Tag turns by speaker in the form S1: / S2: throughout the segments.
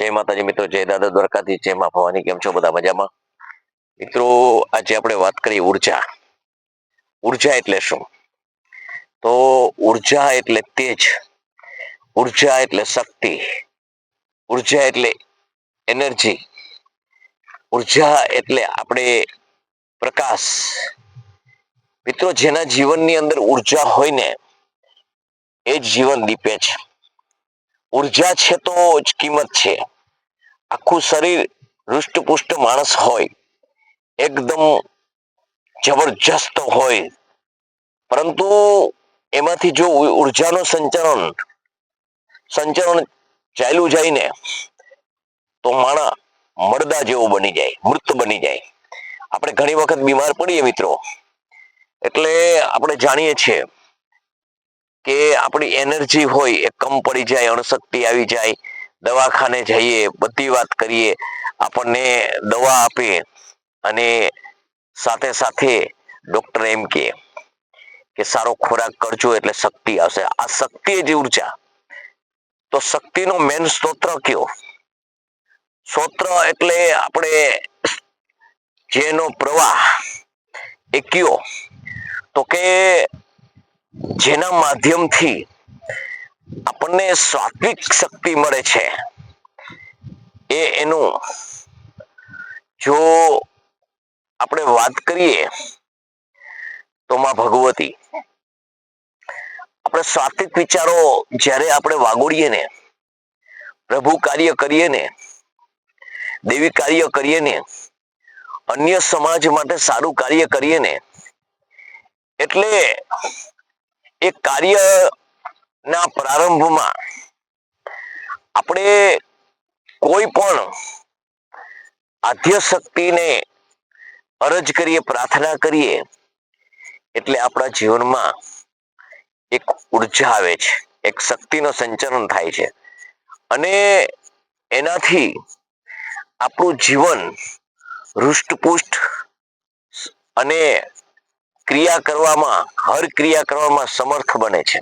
S1: જય માતાજી મિત્રો, જય દાદા દ્વારકાથી, જય મા ભવાની, કેમ છો બધા મજામાં? મિત્રો, આજે આપણે વાત કરીએ ઊર્જા. ઊર્જા એટલે શું? તો ઊર્જા એટલે તેજ, ઊર્જા એટલે શક્તિ, ઊર્જા એટલે એનર્જી, ઊર્જા એટલે આપણે પ્રકાશ. મિત્રો, જેના જીવનની અંદર ઊર્જા હોય ને, એ જ જીવન દીપે છે. ઊર્જા છે તો જ કિંમત છે. આખું શરીર હૃષ્ટપુષ્ટ માણસ હોય, એકદમ જબરજસ્ત હોય. પરંતુ એમાંથી જો ઉર્જાનો સંચરણ સંચરણ ચાલ્યું જાય ને, તો માણા મરદા જેવો બની જાય મૃત બની જાય. આપણે ઘણી વખત બીમાર પડીએ મિત્રો. એટલે આપણે જાણીએ છીએ કે આપણી એનર્જી હોય એ કમ પડી જાય અણશક્તિ આવી જાય, દવાખાને જઈએ, બધી વાત કરીએ, આપણને દવા આપે અને સાથે સાથે ડોક્ટર એમ કે કે સારો ખોરાક કરજો એટલે શક્તિ આવશે. આ શક્તિ જ ઊર્જા. તો શક્તિનો મેન સ્તોત્ર કયો? સ્તોત્ર એટલે આપણે જેનો પ્રવાહ એ કયો? તો કે જેના માધ્યમથી આપણને સાત્વિક શક્તિ મળે છે, એ એનું જો આપણે વાત કરીએ તો માં ભગવતી, આપણે સાત્વિક વિચારો જ્યારે આપણે વાગોડીએ ને, પ્રભુ કાર્ય કરીએ ને, દેવી કાર્ય કરીએ ને, અન્ય સમાજ માટે સારું કાર્ય કરીએ ને, એટલે એ કાર્ય ના પ્રારંભમાં આપણે કોઈ પણ આદ્ય શક્તિને અરજ કરીએ, પ્રાર્થના કરીએ, એટલે આપણા જીવનમાં એક ઊર્જા આવે છે, એક શક્તિનો સંચરણ થાય છે. અને એનાથી આપણું જીવન હૃષ્ટપુષ્ટ અને ક્રિયા કરવામાં, હર ક્રિયા કરવામાં સમર્થ બને છે.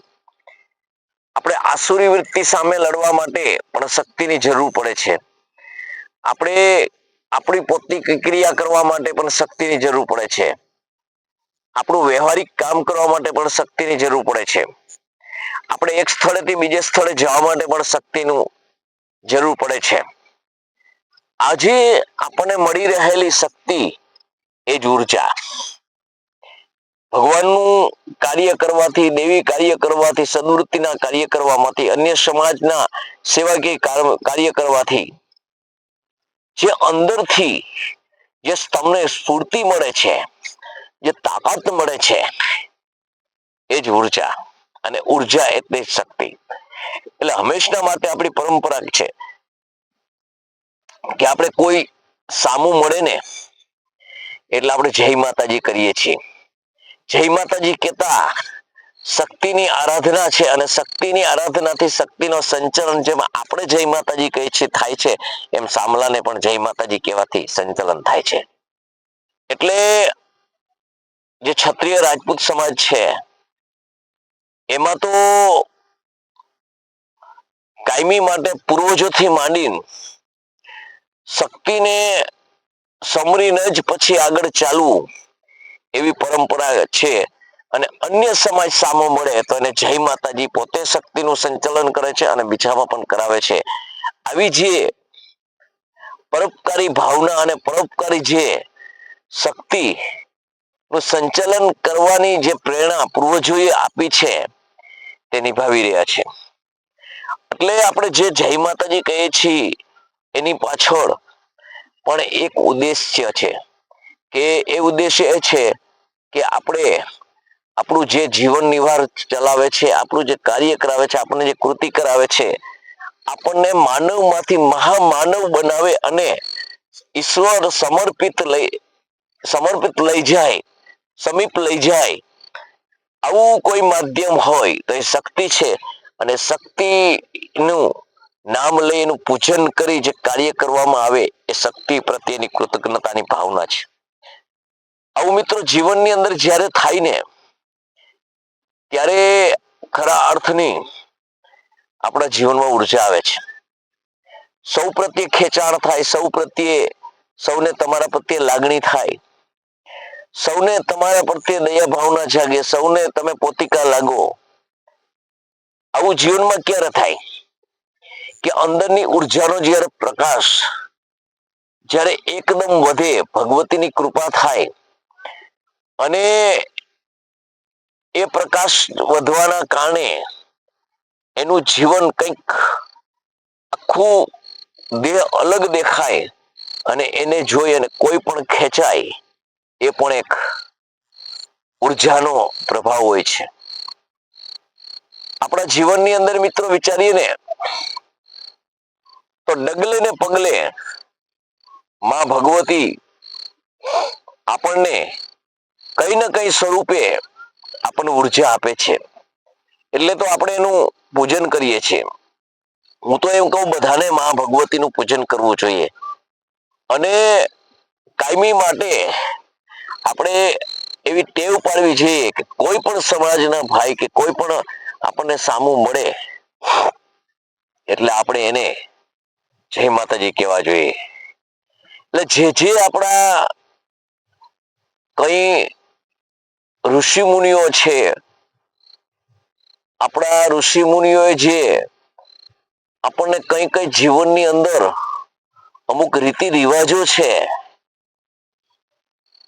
S1: આપણે આસુરી વૃત્તિ સામે લડવા માટે પણ શક્તિની જરૂર પડે છે. આપણે આપણી પોતની ક્રિયા કરવા માટે પણ શક્તિની જરૂર પડે છે. આપણું વ્યવહારિક કામ કરવા માટે પણ શક્તિની જરૂર પડે છે. આપણે એક સ્થળેથી બીજે સ્થળે જવા માટે પણ શક્તિનું જરૂર પડે છે. આજે આપણને મળી રહેલી શક્તિ એ જ ઊર્જા. ભગવાનનું કાર્ય કરવાથી, દેવી કાર્ય કરવાથી, સદવૃત્તિના કાર્ય કરવામાંથી, અન્ય સમાજના સેવાકીય કાર્ય કરવાથી, જે અંદરથી જે તમને સ્ફૂર્તિ મળે છે, જે તાકાત મળે છે, એ જ ઊર્જા અને ઊર્જા એટલે જ શક્તિ. એટલે હંમેશના માટે આપણી પરંપરા છે કે આપણે કોઈ સામું મળે ને, એટલે આપણે જય માતાજી કરીએ છીએ. જય માતાજી કેતા, શક્તિની આરાધના છે અને શક્તિની આરાધનાથી શક્તિનો સંચલન જેમ આપણે જય માતાજી કહીએ છીએ, થાય છે, એમ સામલાને પણ જય માતાજી કહેવાથી સંચલન થાય છે. એટલે જે ક્ષત્રિય રાજપૂત સમાજ છે, એમાં તો કાયમી માટે પૂર્વજોથી માંડીને શક્તિને સમરીને જ પછી આગળ ચાલવું એવી પરંપરા છે. અને અન્ય સમાજ સામો મળે તો એને જય માતાજી પોતે શક્તિનું સંચાલન કરે છે અને બીજામાં પણ કરાવે છે. આવી જે પરોપકારી ભાવના અને પરોપકારી જે શક્તિ નું સંચાલન કરવાની જે પ્રેરણા પૂર્વજોએ આપી છે તે નિભાવી રહ્યા છે. એટલે આપણે જે જય માતાજી કહીએ છીએ એની પાછળ પણ એક ઉદ્દેશ્ય છે. કે એ ઉદ્દેશ્ય એ છે કે આપણે આપણું જે જીવન નિર્વાહ ચલાવે છે, આપણું જે કાર્ય કરાવે છે, આપણને જે કૃતિ કરાવે છે, આપણને માનવમાંથી મહામાનવ બનાવે અને ઈશ્વર સમર્પિત લઈ સમર્પિત લઈ જાય, સમીપ લઈ જાય, આવું કોઈ માધ્યમ હોય તો એ શક્તિ છે અને શક્તિનું નામ લઈ એનું પૂજન કરી જે કાર્ય કરવામાં આવે એ શક્તિ પ્રત્યેની કૃતજ્ઞતાની ભાવના છે. આવું મિત્રો જીવનની અંદર જ્યારે થાય ને, ત્યારે ખરા અર્થની આપણા જીવનમાં ઊર્જા આવે છે. સૌ પ્રત્યે ખેંચાણ થાય, સૌ પ્રત્યે સૌને તમારા પ્રત્યે લાગણી થાય, સૌને તમારા પ્રત્યે દયા ભાવના જાગે, સૌને તમે પોતિકા લાગો. આવું જીવનમાં ક્યારે થાય? કે અંદરની ઉર્જાનો જ્યારે પ્રકાશ જ્યારે એકદમ વધે, ભગવતીની કૃપા થાય અને એ પ્રકાશ વધવાના કારણે એનું જીવન કંઈક આખું દેહ અલગ દેખાય અને એને જોઈ અને કોઈ પણ ખેંચાય, એ પણ એક ઉર્જાનો પ્રભાવ હોય છે. આપણા જીવનની અંદર મિત્રો વિચારીએ ને, તો ડગલે ને પગલે માં ભગવતી આપણને કઈ ને કઈ સ્વરૂપે આપણને ઊર્જા આપે છે. એટલે તો આપણે એનું પૂજન કરીએ છીએ. હું તો એમ કહું બધાને માં ભગવતીનું પૂજન કરવું જોઈએ. અને કાયમી માટે આપણે એવી ટેવ પાડવી જોઈએ કે કોઈ પણ સમાજના ભાઈ કે કોઈ પણ આપણને સામું મળે, એટલે આપણે એને જય માતાજી કહેવા જોઈએ. એટલે જે જે આપણા કઈ ઋષિ મુનિઓ છે. આપણા ઋષિ મુનિઓએ જે આપણને કઈ કઈ જીવનની અંદર અમુક રીતિ રિવાજો છે,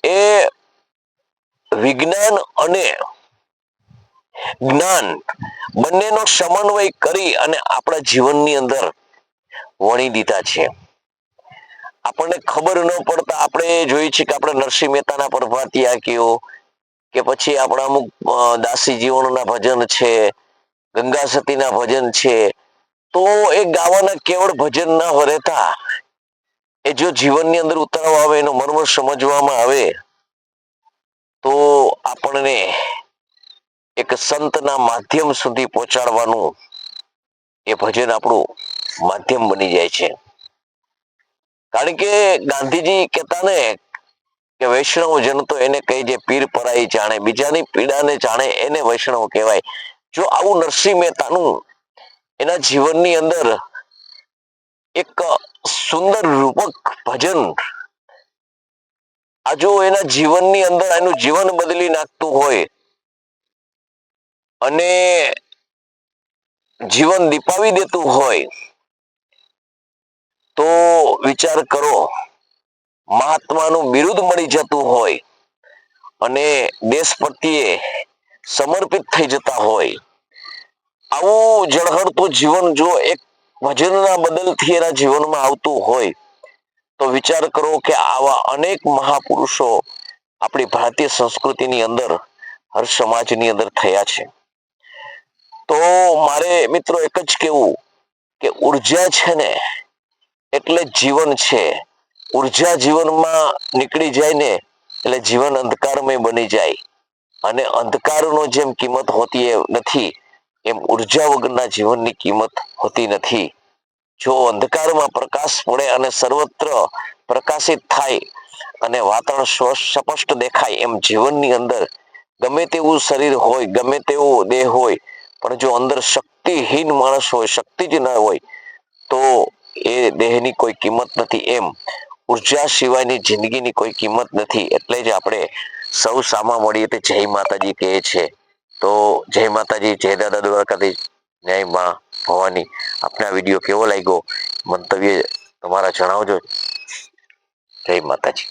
S1: એ વિજ્ઞાન અને જ્ઞાન બંનેનો સમન્વય કરી અને આપણા જીવનની અંદર વણી દીધા છે. આપણને ખબર ન પડતા આપણે જોઈએ છીએ કે આપણે નરસિંહ મહેતાના પ્રભાતિયા કયો કે પછી આપણા અમુક દાસી જીવનના ભજન છે ગંગા સતીના ભજન છે, તો એ ગાવાના કેવળ ભજન ના રહેતા એ જો જીવનની અંદર ઉતારવા આવે, એનો મર્મ સમજવામાં આવે, તો આપણને એક સંતના માધ્યમ સુધી પહોંચાડવાનું એ ભજન આપણું માધ્યમ બની જાય છે. કારણ કે ગાંધીજી કહેતા ને કે વૈષ્ણવ જન તો એને કહી જે પીર પરાઈ જાણે, બીજાની પીડાને જાણે એને વૈષ્ણવ કહેવાય. જો આવું નરસિંહ મહેતાનું એના જીવનની અંદર એક સુંદર રૂપક ભજન આ જો એના જીવનની અંદર એનું જીવન બદલી નાખતું હોય અને જીવન દીપાવી દેતું હોય, તો વિચાર કરો. મહાત્માનું બિરુદ મળી જતું હોય અને દેશ પ્રત્યે સમર્પિત થઈ જતા હોય, આવું જળહળતું જીવન જો એક ભજનના બદલથી એના જીવનમાં આવતું હોય, તો વિચાર કરો કે આવા અનેક મહાપુરુષો આપણી ભારતીય સંસ્કૃતિની અંદર હર સમાજની અંદર થયા છે. તો મારે મિત્રો એક જ કેવું કે ઊર્જા છે ને, એટલે જીવન છે. ઊર્જા જીવનમાં નીકળી જાય ને, એટલે જીવન અંધકારમય બની જાય. અને અંધકારનો જેમ કિંમત હોતી નથી, એમ ઊર્જા વગરના જીવનની કિંમત હોતી નથી. જો અંધકારમાં પ્રકાશ પડે અને સર્વત્ર પ્રકાશિત થાય અને વાતાવરણ સ્પષ્ટ દેખાય, એમ જીવનની અંદર ગમે તેવું શરીર હોય, ગમે તેવો દેહ હોય, પણ જો અંદર શક્તિહીન માણસ હોય, શક્તિ જ ન હોય, તો એ દેહની કોઈ કિંમત નથી એમ. ઊર્જા સિવાયની જિંદગીની કોઈ કિંમત નથી. એટલે જ આપણે સૌ સામા મળીએ તે જય માતાજી કહે છે. તો જય માતાજી, જય દાદા દ્વારકાથી જય માં ભવાની. આપને આ વીડિયો કેવો લાગ્યો? મંતવ્ય તમારા જણાવજો. જય માતાજી.